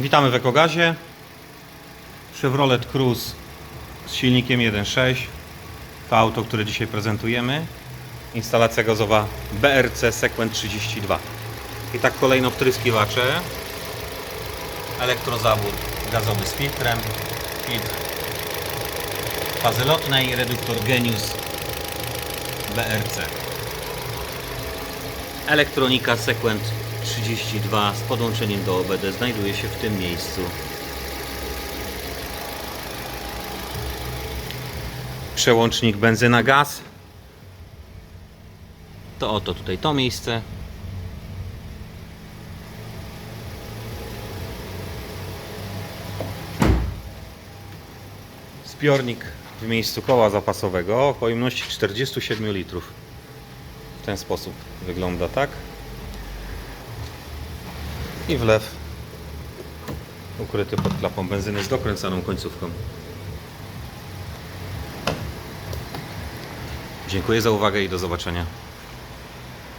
Witamy w Ekogazie. Chevrolet Cruze z silnikiem 1.6. To auto, które dzisiaj prezentujemy. Instalacja gazowa BRC Sequent 32. I tak kolejno wtryskiwacze. Elektrozawód gazowy z filtrem. Filtr fazy lotnej. Reduktor Genius BRC. Elektronika Sequent 32 z podłączeniem do OBD znajduje się w tym miejscu. Przełącznik benzyna-gaz. To oto tutaj to miejsce. Zbiornik w miejscu koła zapasowego o pojemności 47 litrów. W ten sposób wygląda, tak? I wlew ukryty pod klapą benzyny z dokręcaną końcówką. Dziękuję za uwagę i do zobaczenia.